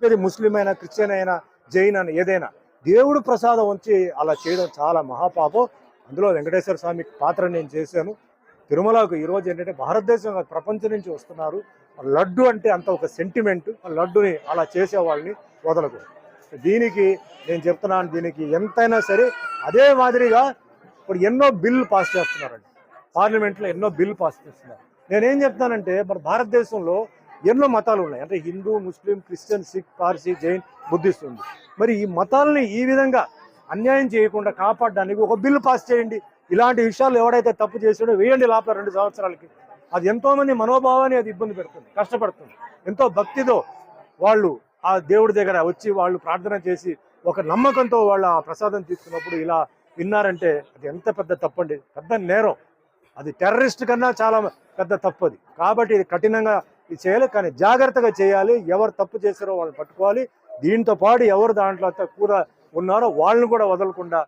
చెప్పేది ముస్లిం అయినా క్రిస్టియన్ అయినా జైన్ అయినా ఏదైనా దేవుడు ప్రసాదం వచ్చి అలా చేయడం చాలా మహాపాపం. అందులో వెంకటేశ్వర స్వామి పాత్ర నేను చేశాను. తిరుమలకు ఈరోజు ఏంటంటే భారతదేశం ప్రపంచం నుంచి వస్తున్నారు. లడ్డు అంటే అంత ఒక సెంటిమెంట్ లడ్డుని అలా చేసేవాళ్ళని వదలకు. దీనికి నేను చెప్తున్నాను దీనికి ఎంతైనా సరే అదే మాదిరిగా ఇప్పుడు ఎన్నో బిల్లు పాస్ చేస్తున్నారండి. పార్లమెంట్లో ఎన్నో బిల్లు పాస్ చేస్తున్నారు. నేనేం చెప్తానంటే మన భారతదేశంలో ఎన్నో మతాలు ఉన్నాయి. అంటే Hindu Muslim Christian Sikh Parsi Jain Buddhist ఉంది. మరి ఈ మతాలని ఈ విధంగా అన్యాయం చేయకుండా కాపాడడానికి ఒక బిల్లు పాస్ చేయండి. ఇలాంటి విషయాలు ఎవడైతే తప్పు చేసాడో వేయండి లోపల రెండు సంవత్సరాలకి. అది ఎంతోమంది మనోభావాన్ని అది ఇబ్బంది పెడుతుంది కష్టపడుతుంది. ఎంతో భక్తితో వాళ్ళు ఆ దేవుడి దగ్గర వచ్చి వాళ్ళు ప్రార్థన చేసి ఒక నమ్మకంతో వాళ్ళు ఆ ప్రసాదం తీసుకున్నప్పుడు ఇలా విన్నారంటే అది ఎంత పెద్ద తప్పండి. పెద్ద నేరం. అది టెర్రరిస్ట్ కన్నా చాలా పెద్ద తప్పు అది. కాబట్టి ఇది కఠినంగా ఇది చేయాలి కానీ జాగ్రత్తగా చేయాలి. ఎవరు తప్పు చేశారో వాళ్ళని పట్టుకోవాలి. దీంతో పాటు ఎవరు దాంట్లో కూడా ఉన్నారో వాళ్ళని కూడా వదలకుండా